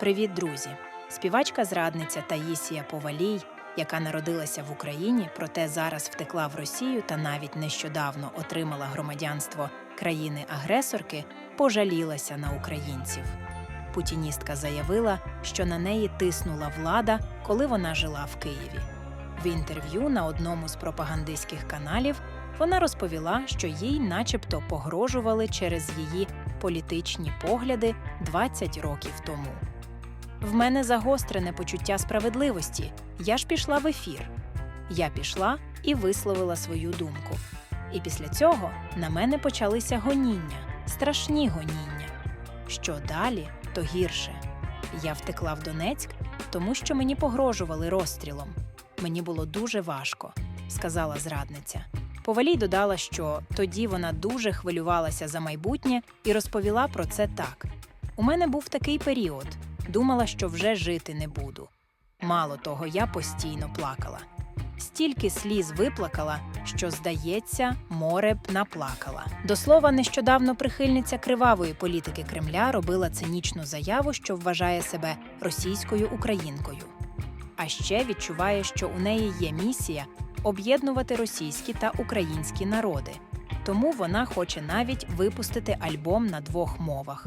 Привіт, друзі! Співачка зрадниця Таїсія Повалій, яка народилася в Україні, проте зараз втекла в Росію та навіть нещодавно отримала громадянство країни-агресорки, пожалілася на українців. Путіністка заявила, що на неї тиснула влада, коли вона жила в Києві. В інтерв'ю на одному з пропагандистських каналів вона розповіла, що їй, начебто, погрожували через її політичні погляди 20 років тому. В мене загострене почуття справедливості. Я ж пішла в ефір. Я пішла і висловила свою думку. І після цього на мене почалися гоніння, страшні гоніння. Що далі, то гірше. Я втекла в Донецьк, тому що мені погрожували розстрілом. Мені було дуже важко, сказала зрадниця. Повалій додала, що тоді вона дуже хвилювалася за майбутнє і розповіла про це так: у мене був такий період, думала, що вже жити не буду. Мало того, я постійно плакала. Стільки сліз виплакала, що, здається, море б наплакала. До слова, нещодавно прихильниця кривавої політики Кремля робила цинічну заяву, що вважає себе російською українкою. А ще відчуває, що у неї є місія об'єднувати російські та українські народи. Тому вона хоче навіть випустити альбом на двох мовах.